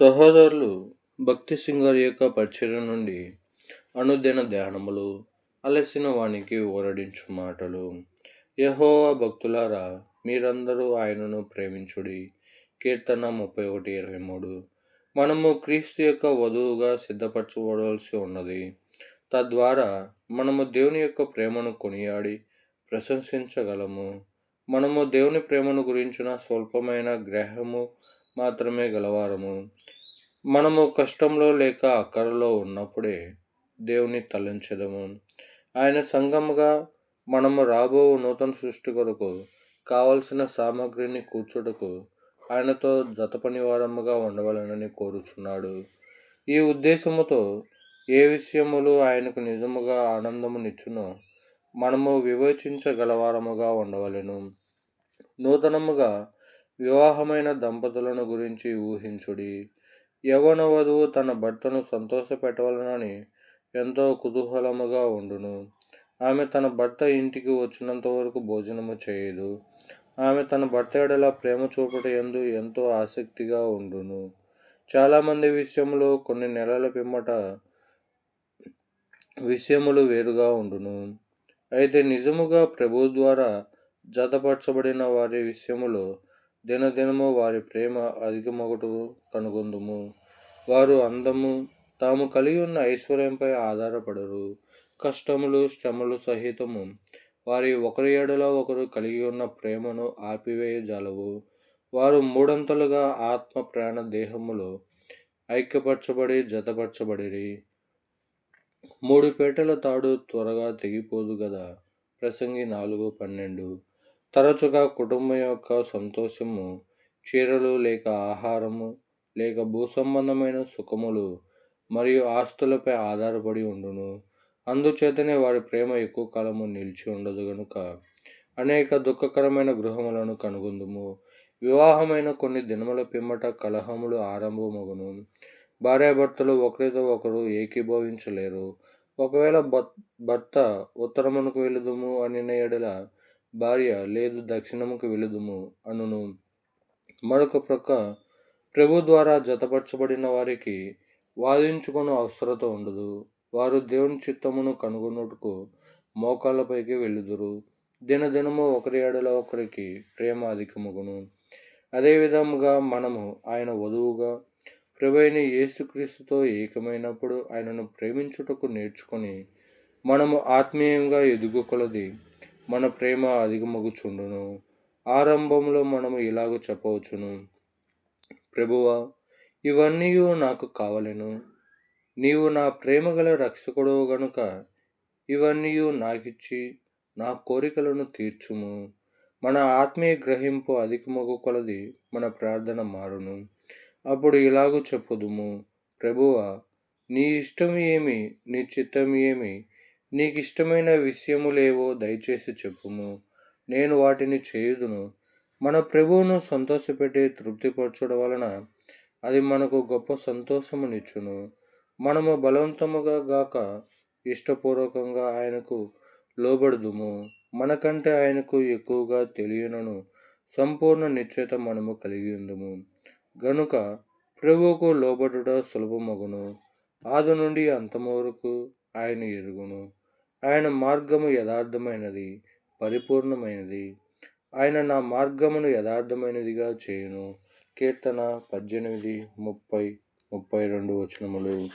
సహోదరులు భక్తి సింగర్ యొక్క పరిచయం నుండి అనుదిన ధ్యానములు అలసిన వానికి ఓరడించు మాటలు. యెహోవా భక్తులారా మీరందరూ ఆయనను ప్రేమించుడి. కీర్తన ముప్పై ఒకటి ఇరవై మూడు. మనము క్రీస్తు యొక్క వధువుగా సిద్ధపరచబడవలసి ఉన్నది. తద్వారా మనము దేవుని యొక్క ప్రేమను కొనియాడి ప్రశంసించగలము. మనము దేవుని ప్రేమను గురించిన స్వల్పమైన గ్రహము మాత్రమే గలవారము. మనము కష్టంలో లేక అక్కరలో ఉన్నప్పుడే దేవుని తలంచెదము. ఆయన సంఘముగా మనము రాబో నూతన సృష్టి కొరకు కావలసిన సామాగ్రిని కూర్చుటకు ఆయనతో జతపని వారముగా ఉండవలనని కోరుచున్నాడు. ఈ ఉద్దేశముతో ఏ విషయములు ఆయనకు నిజముగా ఆనందమునిచ్చునో మనము వివేచించగలవారముగా ఉండవలెను. నూతనముగా వివాహమైన దంపతులను గురించి ఊహించుడి. యవన వధువు తన భర్తను సంతోషపెట్టవలనని ఎంతో కుతూహలముగా ఉండును. ఆమె తన భర్త ఇంటికి వచ్చినంత వరకు భోజనము చేయదు. ఆమె తన భర్త ఎడల ప్రేమ చూపట ఎందు ఎంతో ఆసక్తిగా ఉండును. చాలామంది విషయంలో కొన్ని నెలల పిమ్మట విషయములు వేరుగా ఉండును. అయితే నిజముగా ప్రభు ద్వారా జతపరచబడిన వారి విషయములో దినదినము వారి ప్రేమ అధికమొకటు కనుగొందుము. వారు అందము తాము కలిగి ఉన్న ఐశ్వర్యంపై ఆధారపడరు. కష్టములు శ్రమలు సహితము వారి ఒకరి ఏడలో ఒకరు కలిగి ఉన్న ప్రేమను ఆపివేయజాలవు. వారు మూడంతలుగా ఆత్మ ప్రాణ దేహములో ఐక్యపరచబడి జతపరచబడిరి. మూడు పేటల తాడు త్వరగా తెగిపోదు కదా ప్రసంగి నాలుగు పన్నెండు. తరచుగా కుటుంబం యొక్క సంతోషము చీరలు లేక ఆహారము లేక భూసంబంధమైన సుఖములు మరియు ఆస్తులపై ఆధారపడి ఉండును. అందుచేతనే వారి ప్రేమ ఎక్కువ కాలము నిలిచి ఉండదు గనుక అనేక దుఃఖకరమైన గృహములను కనుగొందుము. వివాహమైన కొన్ని దినముల పిమ్మట కలహములు ఆరంభమగును. భార్యాభర్తలు ఒకరితో ఒకరు ఏకీభవించలేరు. ఒకవేళ భర్త ఉత్తరమునకు వెళుదుము అని ఎడల భార్య లేదు దక్షిణముకు వెళుదుము అనును. మరొక ప్రక్క ప్రభు ద్వారా జతపరచబడిన వారికి వాదించుకుని అవసరత ఉండదు. వారు దేవుని చిత్తమును కనుగొనుటకు మోకాళ్ళపైకి వెళ్ళుదురు. దినదినము ఒకరి ఏడల ఒకరికి ప్రేమ అధికముగును. అదేవిధముగా మనము ఆయన వధువుగా ప్రభైన యేసుక్రీస్తుతో ఏకమైనప్పుడు ఆయనను ప్రేమించుటకు నేర్చుకొని మనము ఆత్మీయంగా ఎదుగుకొలది మన ప్రేమ అధికమగుచుండును ఆరంభంలో మనము ఇలాగ చెప్పవచ్చును. ప్రభువా ఇవన్నీ నాకు కావలెను. నీవు నా ప్రేమ గల రక్షకుడు గనుక ఇవన్నీ నాకిచ్చి నా కోరికలను తీర్చుము. మన ఆత్మీయ గ్రహింపు అధికమగు కొలది మన ప్రార్థన మారును. అప్పుడు ఇలాగూ చెప్పుదుము. ప్రభువా నీ ఇష్టం ఏమి నీ చిత్తం ఏమి నీకు ఇష్టమైన విషయములేవో దయచేసి చెప్పుము. నేను వాటిని చేయుదును. మన ప్రభువును సంతోషపెట్టి తృప్తిపరచడం వలన అది మనకు గొప్ప సంతోషమునిచ్చును. మనము బలవంతముగా గాక ఇష్టపూర్వకంగా ఆయనకు లోబడుదుము. మనకంటే ఆయనకు ఎక్కువగా తెలియనను సంపూర్ణ నిశ్చయత మనము కలిగి ఉందము గనుక ప్రభువుకు లోబడుట సులభమగును. ఆది నుండి అంతము వరకు ఆయన ఎరుగును. ఆయన మార్గము యథార్థమైనది పరిపూర్ణమైనది. ఆయన నా మార్గమును యథార్థమైనదిగా చేయును. కీర్తన పద్దెనిమిది ముప్పై ముప్పై రెండు వచనములు.